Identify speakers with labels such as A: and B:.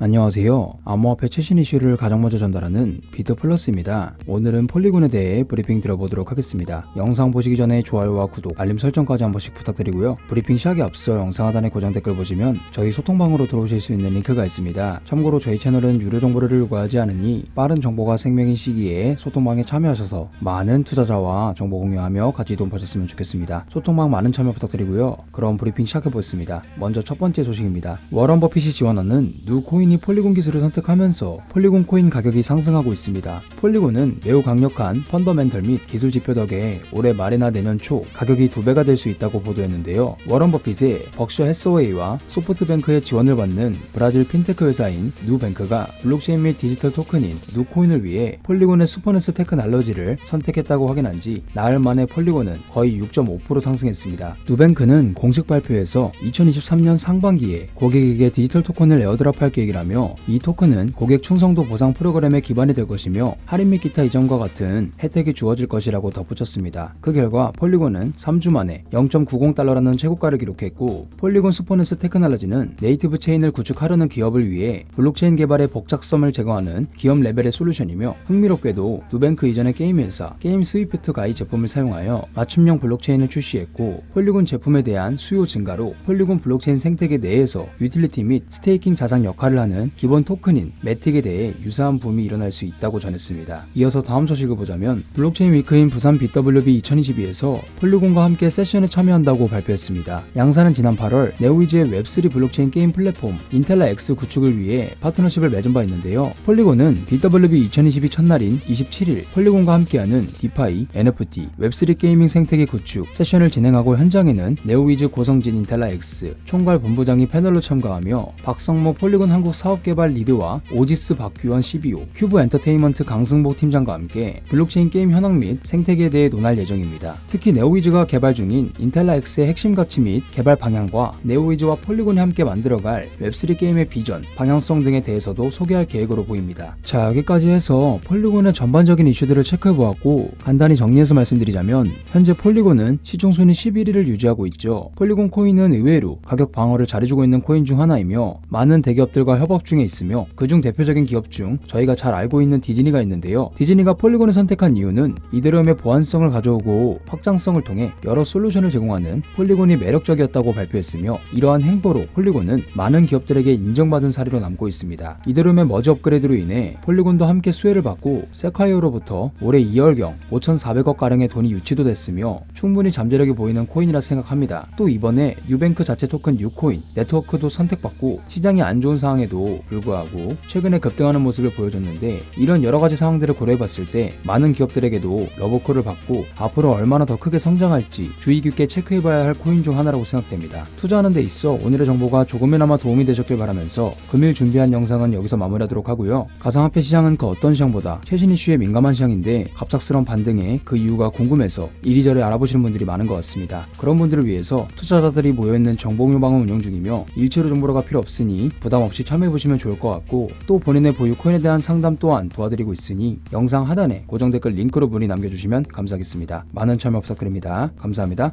A: 안녕하세요. 암호화폐 최신 이슈를 가장 먼저 전달하는 비트 플러스입니다. 오늘은 폴리곤에 대해 브리핑 들어보도록 하겠습니다. 영상 보시기 전에 좋아요와 구독, 알림 설정까지 한 번씩 부탁드리고요. 브리핑 시작에 앞서 영상 하단에 고정 댓글 보시면 저희 소통방으로 들어오실 수 있는 링크가 있습니다. 참고로 저희 채널은 유료 정보를 요구하지 않으니 빠른 정보가 생명인 시기에 소통방에 참여하셔서 많은 투자자와 정보 공유하며 같이 돈 버셨으면 좋겠습니다. 소통방 많은 참여 부탁드리고요. 그럼 브리핑 시작해 보겠습니다. 먼저 첫 번째 소식입니다. 워런 버핏이 지원하는 누 코인 이 폴리곤 기술을 선택하면서 폴리곤 코인 가격이 상승하고 있습니다. 폴리곤은 매우 강력한 펀더멘털 및 기술 지표 덕에 올해 말이나 내년 초 가격이 두 배가 될 수 있다고 보도했는데요. 워런 버핏의 벅셔 해서웨이와 소프트뱅크의 지원을 받는 브라질 핀테크 회사인 누뱅크가 블록체인 및 디지털 토큰인 누코인을 위해 폴리곤의 슈퍼네스 테크놀로지를 선택했다고 확인한 지 나흘 만에 폴리곤은 거의 6.5% 상승했습니다. 누뱅크는 공식 발표에서 2023년 상반기에 고객에게 디지털 토큰을 에어드랍할 계획이라 며 이 토큰은 고객 충성도 보상 프로그램의 기반이 될 것이며 할인 및 기타 이전과 같은 혜택이 주어질 것이라고 덧붙였습니다. 그 결과 폴리곤은 3주 만에 0.90달러라는 최고가를 기록했고 폴리곤 슈퍼네스 테크놀로지는 네이티브 체인을 구축하려는 기업을 위해 블록체인 개발의 복잡성을 제거하는 기업 레벨의 솔루션이며 흥미롭게도 누뱅크 이전의 게임 회사 게임 스위프트 가 이 제품을 사용하여 맞춤형 블록체인을 출시했고 폴리곤 제품에 대한 수요 증가로 폴리곤 블록체인 생태계 내에서 유틸리티 및 스테이킹 자산 역할을 하는 기본 토큰인 매틱에 대해 유사한 붐이 일어날 수 있다고 전했습니다. 이어서 다음 소식을 보자면 블록체인 위크인 부산 BWB 2022에서 폴리곤과 함께 세션에 참여한다고 발표했습니다. 양사는 지난 8월 네오이즈의 웹3 블록체인 게임 플랫폼 인텔라 X 구축을 위해 파트너십을 맺은 바 있는데요. 폴리곤은 BWB 2022 첫날인 27일 폴리곤과 함께하는 디파이, NFT, 웹3 게이밍 생태계 구축 세션을 진행하고 현장에는 네오위즈 고성진 인텔라 X 총괄 본부장이 패널로 참가하며 박성모 폴리곤 한국 사업개발 리드와 오지스 박규원 CBO, 큐브 엔터테인먼트 강승복 팀장과 함께 블록체인 게임 현황 및 생태계에 대해 논할 예정입니다. 특히 네오위즈가 개발 중인 인텔라 X의 핵심 가치 및 개발 방향과 네오위즈와 폴리곤이 함께 만들어갈 웹3 게임의 비전, 방향성 등에 대해서도 소개할 계획으로 보입니다. 자 여기까지 해서 폴리곤의 전반적인 이슈들을 체크해보았고 간단히 정리해서 말씀드리자면 현재 폴리곤은 시총 순위 11위를 유지하고 있죠. 폴리곤 코인은 의외로 가격 방어를 잘해주고 있는 코인 중 하나이며 많은 대기업들과 협업 중에 있으며 그중 대표적인 기업 중 저희가 잘 알고 있는 디즈니가 있는데요. 디즈니가 폴리곤을 선택한 이유는 이더리움의 보안성을 가져오고 확장성을 통해 여러 솔루션을 제공하는 폴리곤이 매력적이었다고 발표했으며 이러한 행보로 폴리곤은 많은 기업들에게 인정받은 사례로 남고 있습니다. 이더리움의 머지 업그레이드로 인해 폴리곤도 함께 수혜를 받고 세카이어로부터 올해 2월경 5,400억 가량의 돈이 유치도 됐으며 충분히 잠재력이 보이는 코인이라 생각합니다. 또 이번에 유뱅크 자체 토큰 뉴코인 네트워크도 선택받고 시장이 안 좋은 상황에 도 불구하고 최근에 급등하는 모습을 보여줬는데 이런 여러 가지 상황들을 고려해봤을 때 많은 기업들에게도 러브콜을 받고 앞으로 얼마나 더 크게 성장할지 주의 깊게 체크해봐야 할 코인 중 하나라고 생각됩니다. 투자하는 데 있어 오늘의 정보가 조금이나마 도움이 되셨길 바라면서 금일 준비한 영상은 여기서 마무리하도록 하고요. 가상화폐 시장은 그 어떤 시장보다 최신 이슈에 민감한 시장인데 갑작스러운 반등에 그 이유가 궁금해서 이리저리 알아보시는 분들이 많은 것 같습니다. 그런 분들을 위해서 투자자들이 모여있는 정보묘방을 운영 중이며 일체로 정보가 필요 없으니 부담 없이 참여해 보시면 좋을 것 같고 또 본인의 보유 코인에 대한 상담 또한 도와드리고 있으니 영상 하단에 고정 댓글 링크로 문의 남겨주시면 감사하겠습니다. 많은 참여 부탁드립니다. 감사합니다.